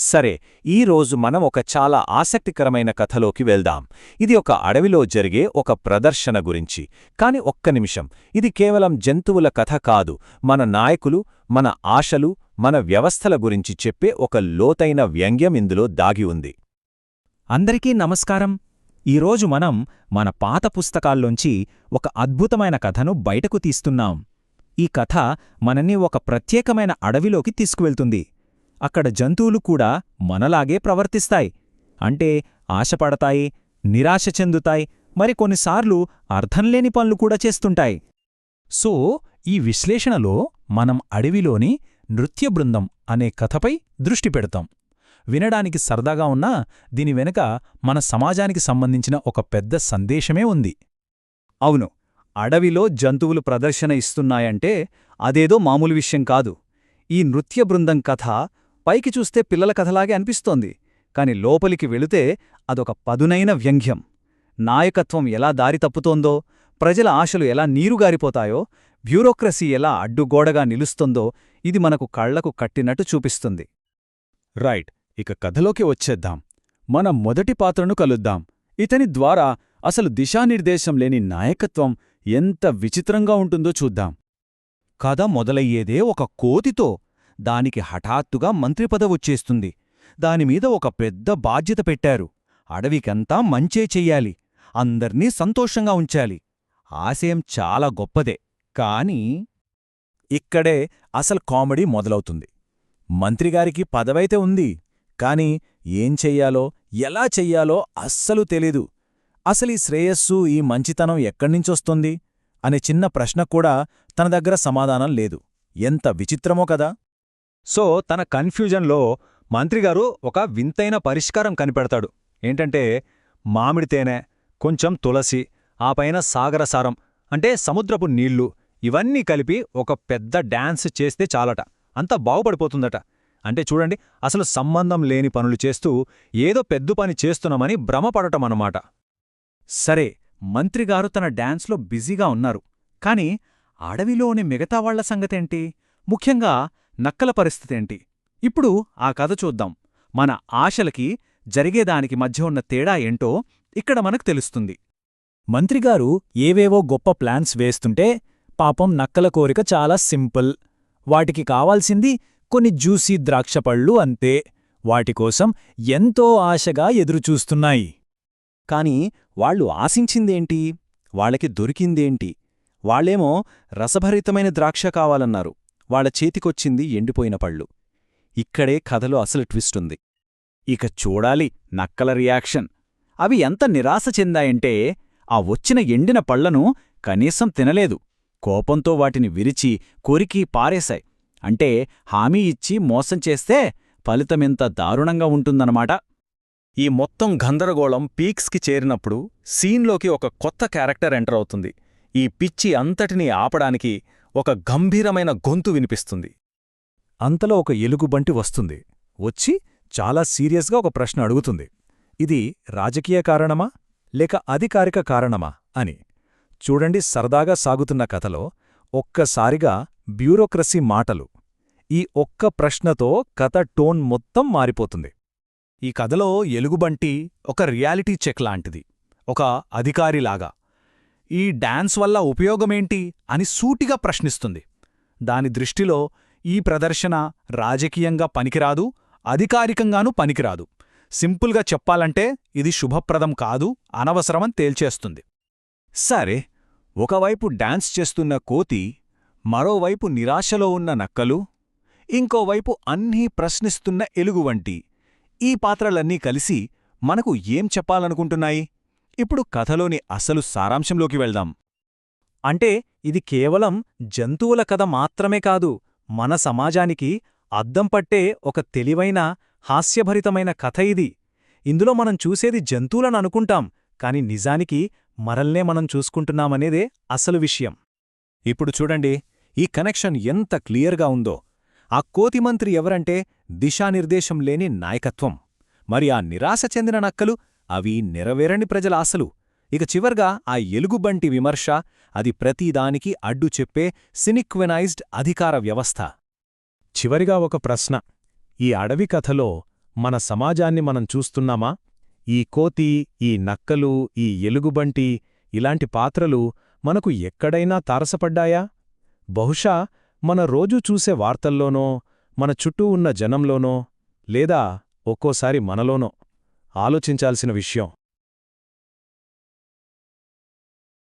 సరే ఈరోజు మనం ఒక చాలా ఆసక్తికరమైన కథలోకి వెళ్దాం. ఇది ఒక అడవిలో జరిగే ఒక ప్రదర్శన గురించి. కాని ఒక్క నిమిషం. ఇది కేవలం జంతువుల కథ కాదు. మన నాయకులు మన ఆశలు మన వ్యవస్థల గురించి చెప్పే ఒక లోతైన వ్యంగ్యం ఇందులో దాగి ఉంది. అందరికీ నమస్కారం. ఈరోజు మనం మన పాత పుస్తకాల్లోంచి ఒక అద్భుతమైన కథను బయటకు తీస్తున్నాం. ఈ కథ మనని ఒక ప్రత్యేకమైన అడవిలోకి తీసుకువెళ్తుంది. అక్కడ జంతువులు కూడా మనలాగే ప్రవర్తిస్తాయి. అంటే ఆశపడతాయి నిరాశ చెందుతాయి మరి కొన్నిసార్లు అర్థంలేని పనులు కూడా చేస్తుంటాయి. సో ఈ విశ్లేషణలో మనం అడవిలోని నృత్య బృందం అనే కథపై దృష్టి పెడతాం. వినడానికి సరదాగా ఉన్నా దీని వెనుక మన సమాజానికి సంబంధించిన ఒక పెద్ద సందేశమే ఉంది. అవును అడవిలో జంతువులు ప్రదర్శన ఇస్తున్నాయంటే అదేదో మామూలు విషయం కాదు. ఈ నృత్య బృందం కథ పైకి చూస్తే పిల్లల కథలాగే అనిపిస్తోంది. కాని లోపలికి వెళితే అదొక పదునైన వ్యంగ్యం. నాయకత్వం ఎలా దారి తప్పుతోందో ప్రజల ఆశలు ఎలా నీరుగారిపోతాయో బ్యూరోక్రసీ ఎలా అడ్డుగోడగా నిలుస్తుందో ఇది మనకు కళ్ళకు కట్టినట్టు చూపిస్తుంది. రైట్ ఇక కథలోకి వచ్చేద్దాం. మన మొదటి పాత్రను కలుద్దాం. ఇతని ద్వారా అసలు దిశానిర్దేశం లేని నాయకత్వం ఎంత విచిత్రంగా ఉంటుందో చూద్దాం. కథ మొదలయ్యేదే ఒక కోతితో దానికి హఠాత్తుగా మంత్రిపదవొచ్చేస్తుంది దానిమీద ఒక పెద్ద బాధ్యత పెట్టారు. అడవికంతా మంచే చెయ్యాలి. అందర్నీ సంతోషంగా ఉంచాలి. ఆశయం చాలా గొప్పదే. కాని ఇక్కడే అసలు కామెడీ మొదలవుతుంది. మంత్రిగారికి పదవైతే ఉంది. కాని ఏం చెయ్యాలో ఎలా చెయ్యాలో అస్సలు తెలీదు. అసలీ శ్రేయస్సు ఈ మంచితనం ఎక్కడ్నించొస్తుంది అనే చిన్న ప్రశ్న కూడా తన దగ్గర సమాధానం లేదు. ఎంత విచిత్రమో కదా! సో తన కన్ఫ్యూజన్లో మంత్రిగారు ఒక వింతైన పరిష్కారం కనిపెడతాడు. ఏంటంటే మామిడి తేనె కొంచెం తులసి ఆ పైన సాగరసారం అంటే సముద్రపు నీళ్ళు ఇవన్నీ కలిపి ఒక పెద్ద డాన్స్ చేస్తే చాలట. అంత బాగుపడిపోతుందట. అంటే చూడండి అసలు సంబంధం లేని పనులు చేస్తూ ఏదో పెద్ద పని చేస్తున్నామని భ్రమపడటమన్నమాట సరే మంత్రిగారు తన డాన్స్లో బిజీగా ఉన్నారు. కాని అడవిలోని మిగతా వాళ్ళ సంగతేంటి? ముఖ్యంగా నక్కల పరిస్థితేంటి? ఇప్పుడు ఆ కథ చూద్దాం. మన ఆశలకి జరిగేదానికి మధ్య ఉన్న తేడా ఏంటో ఇక్కడ మనకు తెలుస్తుంది. మంత్రిగారు ఏవేవో గొప్ప ప్లాన్స్ వేస్తుంటే పాపం నక్కల కోరిక చాలా సింపుల్. వాటికి కావాల్సింది కొన్ని జ్యూసీ ద్రాక్షపళ్ళు అంతే. వాటికోసం ఎంతో ఆశగా ఎదురుచూస్తున్నాయి. కాని వాళ్ళు ఆశించిందేంటి? వాళ్ళకి దొరికిందేంటి? వాళ్ళేమో రసభరితమైన ద్రాక్ష కావాలన్నారు. వాళ్ళ చేతికొచ్చింది ఎండిపోయిన పళ్ళు. ఇక్కడే కథలో అసలు ట్విస్టుంది. ఇక చూడాలి నక్కల రియాక్షన్. అవి ఎంత నిరాశ చెందాయంటే ఆ వచ్చిన ఎండిన పళ్ళను కనీసం తినలేదు. కోపంతో వాటిని విరిచి కొరికి పారేశాయి. అంటే హామీ ఇచ్చి మోసం చేస్తే ఫలితమెంత దారుణంగా ఉంటుందన్నమాట. ఈ మొత్తం గందరగోళం పీక్స్కి చేరినప్పుడు సీన్లోకి ఒక కొత్త క్యారెక్టర్ ఎంటర్ అవుతుంది. ఈ పిచ్చి అంతటినీ ఆపడానికి ఒక గంభీరమైన గొంతు వినిపిస్తుంది. అంతలో ఒక ఎలుగుబంటి వస్తుంది. వచ్చి చాలా సీరియస్గా ఒక ప్రశ్న అడుగుతుంది. ఇది రాజకీయ కారణమా? లేక అధికారిక కారణమా? అని. చూడండి సరదాగా సాగుతున్న కథలో ఒక్కసారిగా బ్యూరోక్రసీ మాటలు. ఈ ఒక్క ప్రశ్నతో కథ టోన్ మొత్తం మారిపోతుంది. ఈ కథలో ఎలుగుబంటి ఒక రియాలిటీ చెక్ లాంటిది. ఒక అధికారిలాగా. ఈ డాన్స్ వల్ల ఉపయోగమేంటి అని సూటిగా ప్రశ్నిస్తుంది. దాని దృష్టిలో ఈ ప్రదర్శన రాజకీయంగా పనికిరాదు అధికారికంగానూ పనికిరాదు. సింపుల్గా చెప్పాలంటే ఇది శుభప్రదం కాదు అనవసరమని తేల్చేస్తుంది. సరే ఒకవైపు డాన్స్ చేస్తున్న కోతి మరోవైపు నిరాశలో ఉన్న నక్కలు ఇంకోవైపు అన్నీ ప్రశ్నిస్తున్న ఎలుగు వంటి ఈ పాత్రలన్నీ కలిసి మనకు ఏం చెప్పాలనుకుంటున్నాయి? ఇప్పుడు కథలోని అసలు సారాంశంలోకి వెళ్దాం. అంటే ఇది కేవలం జంతువుల కథ మాత్రమే కాదు మన సమాజానికి అద్దం పట్టే ఒక తెలివైన హాస్యభరితమైన కథ ఇది. ఇందులో మనం చూసేది జంతువులను అనుకుంటాం కాని నిజానికి మరల్నే మనం చూసుకుంటున్నామనేదే అసలు విషయం. ఇప్పుడు చూడండి ఈ కనెక్షన్ ఎంత క్లియర్గా ఉందో. ఆ కోతిమంత్రి ఎవరంటే దిశానిర్దేశం లేని నాయకత్వం. మరి ఆ నిరాశ చెందిన నక్కలు అవి నెరవేరని ప్రజల ఆశలు. ఇక చివర్గా ఆ ఎలుగుబంటి విమర్శ అది ప్రతిదానికి అడ్డు చెప్పే సినిక్వెనైజ్డ్ అధికార వ్యవస్థ. చివరిగా ఒక ప్రశ్న. ఈ అడవి కథలో మన సమాజాన్ని మనం చూస్తున్నామా? ఈ కోతి ఈ నక్కలు ఈ ఎలుగుబంటి ఇలాంటి పాత్రలు మనకు ఎక్కడైనా తారసపడ్డాయా? బహుశా మన రోజూ చూసే వార్తల్లోనో మన చుట్టూ ఉన్న జనంలోనో లేదా ఒక్కోసారి మనలోనో. ఆలోచించాల్సిన విషయం.